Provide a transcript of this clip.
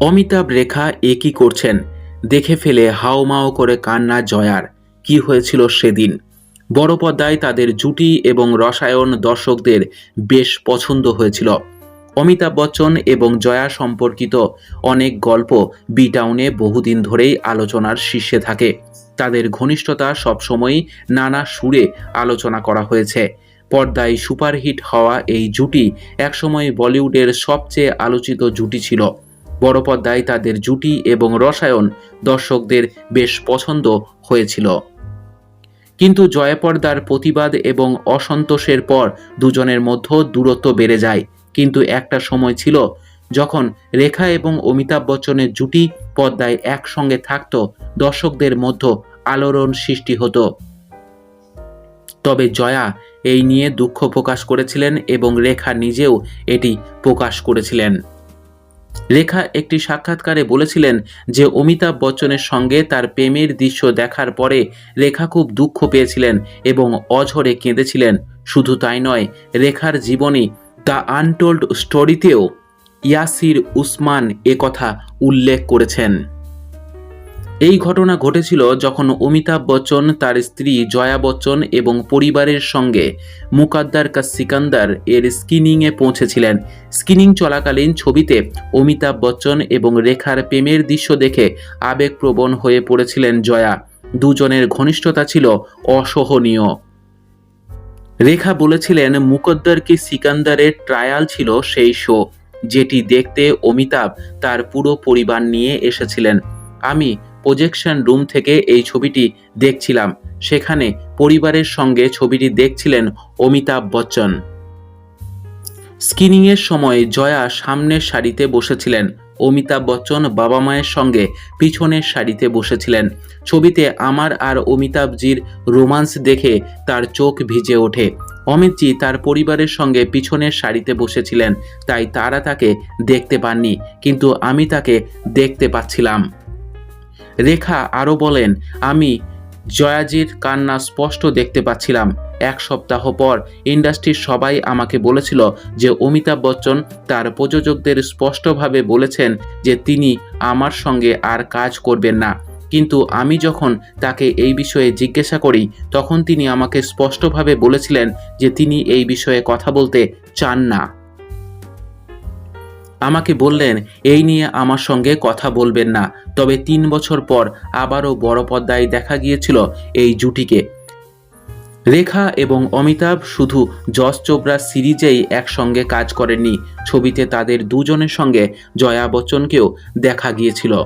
অমিতাভ রেখা এ করছেন? দেখে ফেলে হাওমাও করে কান্না জয়ার। কি হয়েছিল সেদিন? বড় পর্দায় তাদের জুটি এবং রসায়ন দর্শকদের বেশ পছন্দ হয়েছিল। অমিতাভ বচ্চন এবং জয়া সম্পর্কিত অনেক গল্প বি টাউনে বহুদিন ধরেই আলোচনার শীর্ষে থাকে। তাদের ঘনিষ্ঠতা সবসময়ই নানা সুরে আলোচনা করা হয়েছে। পর্দায় সুপারহিট হওয়া এই জুটি একসময় বলিউডের সবচেয়ে আলোচিত জুটি ছিল। বড় পর্দায় তাদের জুটি এবং রসায়ন দর্শকদের বেশ পছন্দ হয়েছিল। কিন্তু জয়পর্দার প্রতিবাদ এবং অসন্তোষের পর দুজনের মধ্যে দূরত্ব বেড়ে যায়। কিন্তু একটা সময় ছিল যখন রেখা এবং অমিতাভ বচ্চনের জুটি পর্দায় একসঙ্গে থাকত, দর্শকদের মধ্যে আলোড়ন সৃষ্টি হতো। তবে জয়া এই নিয়ে দুঃখ প্রকাশ করেছিলেন এবং রেখা নিজেও এটি প্রকাশ করেছিলেন। রেখা একটি সাক্ষাৎকারে বলেছিলেন যে অমিতাভ বচ্চনের সঙ্গে তার প্রেমের দৃশ্য দেখার পরে রেখা খুব দুঃখ পেয়েছিলেন এবং অঝরে কেঁদেছিলেন। শুধু তাই নয় রেখার জীবনী দ্য আনটোল্ড স্টোরিতেও ইয়াসির উসমান একথা কথা উল্লেখ করেছেন। এই ঘটনা ঘটেছিল যখন অমিতাভ বচ্চন, তার স্ত্রী জয়া বচ্চন এবং পরিবারের সঙ্গে মুকাদ্দার কা সিকান্দার এর স্ক্রিনিংয়ে পৌঁছেছিলেন। স্ক্রিনিং চলাকালীন ছবিতে অমিতাভ বচ্চন এবং রেখার প্রেমের দৃশ্য দেখে আবেগপ্রবণ হয়ে পড়েছিলেন জয়া। দুজনের ঘনিষ্ঠতা ছিল অসহনীয়। রেখা বলেছিলেন, মুকদ্দার কি সিকান্দারের ট্রায়াল ছিল সেই শো যেটি দেখতে অমিতাভ তার পুরো পরিবার নিয়ে এসেছিলেন। আমি প্রজেকশন রুম থেকে এই ছবিটি দেখছিলাম। সেখানে পরিবারের সঙ্গে ছবিটি দেখছিলেন অমিতাভ বচ্চন। স্ক্রিনিংয়ের সময় জয়া সামনের সারিতে বসেছিলেন। অমিতাভ বচ্চন বাবা মায়ের সঙ্গে পিছনের সারিতে বসেছিলেন। ছবিতে আমার আর অমিতাভজির রোমান্স দেখে তার চোখ ভিজে ওঠে। অমিতজি তার পরিবারের সঙ্গে পিছনের সারিতে বসেছিলেন, তাই তারা তাকে দেখতে পাননি, কিন্তু আমি তাকে দেখতে পাচ্ছিলাম। রেখা আরও বলেন, আমি জয়াজির কান্না স্পষ্ট দেখতে পাচ্ছিলাম। এক সপ্তাহ পর ইন্ডাস্ট্রির সবাই আমাকে বলেছিল যে অমিতাভ বচ্চন তার প্রযোজকদের স্পষ্টভাবে বলেছেন যে তিনি আমার সঙ্গে আর কাজ করবেন না। কিন্তু আমি যখন তাকে এই বিষয়ে জিজ্ঞাসা করি, তখন তিনি আমাকে স্পষ্টভাবে বলেছিলেন যে তিনি এই বিষয়ে কথা বলতে চান না। আমাকে বললেন, এই নিয়ে আমার সঙ্গে কথা বলবেন না। তবে তিন বছর পর আবারও বড় পর্দায় দেখা গিয়েছিল এই জুটিকে। রেখা এবং অমিতাভ শুধু যশ চোপড়া সিরিজেই একসঙ্গে কাজ করেননি। ছবিতে তাদের দুজনের সঙ্গে জয়া বচ্চনকেও দেখা গিয়েছিল।